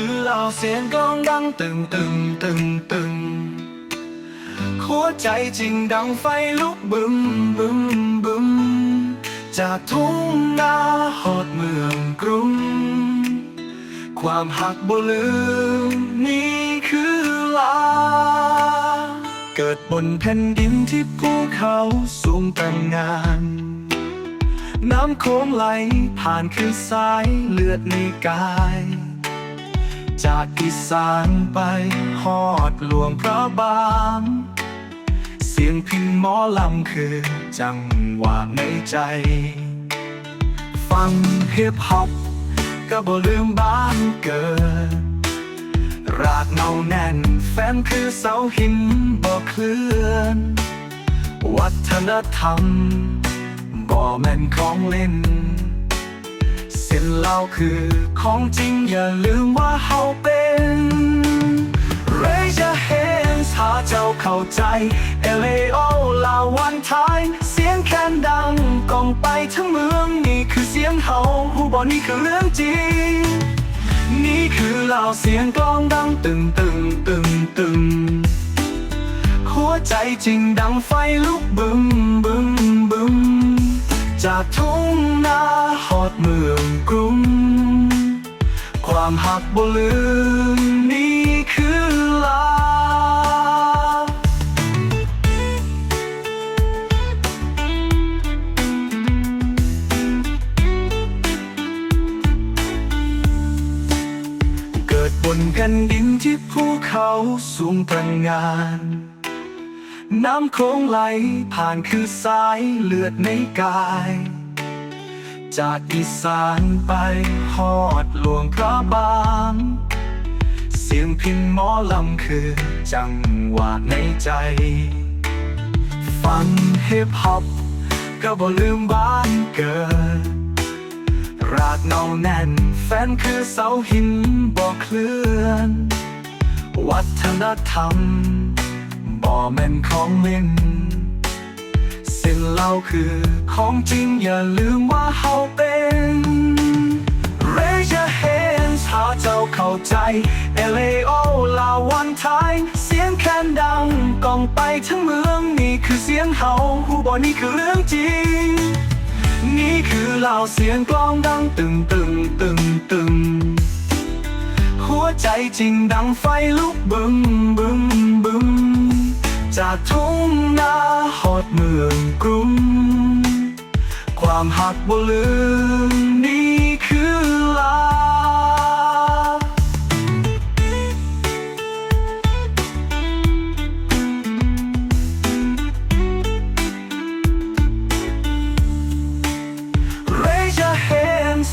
คือเหล่าเสียงกลองดังตึงตึงตึงตึงหัวใจจริงดังไฟลุกบึมบึมบึมจากทุ่งนาหอดเมืองกรุง ความหักบ่ลืมนี่คือลา เกิดบนแผ่นดินที่ภูเขาสูงตระงาน น้ำโค้งไหลผ่านคือสายเลือดในกาย จากอีสานไปฮอดหลวงพระบาง เสียงพินหมอลำคือจังหวะในใจ ฟังฮิปฮอปก็บ่ลืมบ้านเกิด รากเนาแน่นแฟนคือเสาหินบ่เคลื่อน วัฒนธรรมบ่แม่นของเล่น เส้นเล่าคือของจริงอย่าลืมว่าเฮาเป็น Raise your hands ถ้าเจ้าเข้าใจ LAO ลาวันไทยเสียงแคนดังก้องไปทั้งเมืองนี่คือเสียงเฮาหูบอนี่คือเรื่องจริง นี่คือเหล่าเสียงกลองดังตึงตึงตึงตึงหัวใจจริงดังไฟลุกบึมบึมบึม จากทุ่งนาหอดเมืองกรุง ความหักบ่ลืมนี่คือลา เกิดบนแผ่นดินที่ภูเขาสูงตระงาน น้ำโค้งไหลผ่านคือสายเลือดในกาย จากอีสานไปฮอดหลวงพระบาง เสียงพินหมอลำคือจังหวะในใจ ฟังฮิปฮอปก็บ่ลืมบ้านเกิด รากเนาแน่นแฟนคือเสาหินบ่เคลื่อน วัฒนธรรม บ่แม่นของเล่น สิ่งเล่าคือของจริงอย่าลืมว่าเฮาเป็น Raise your hands ถ้าเจ้าเข้าใจ LAO ลาวันไทยเสียงแคนดังก้องไปทั้งเมืองนี่คือเสียงเฮาหูบอนี่คือเรื่องจริง นี่คือเหล่าเสียงกลองดังตึงตึงตึงตึงหัวใจจริงดังไฟลุกบึมบึมบึม จากทุ่งนาหอดเมืองกรุง ความหักบ่ลืม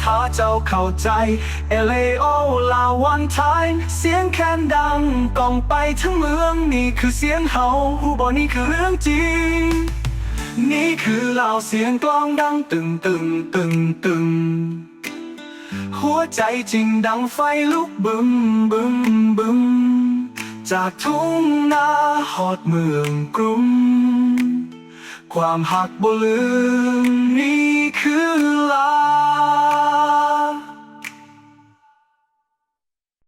ถ้าเจ้าเข้าใจ LAO ลาวันไทยเสียงแคนดังก้องไปทั้งเมืองนี่คือเสียงเฮาหูบอนี่คือเรื่องจริง นี่คือเหล่าเสียงกลองดังตึงตึงตึงตึงหัวใจจริงดังไฟลุกบึมบึมบึมจากทุ่งนาหอดเมืองกรุงความหักบ่ลืมนี่คือลา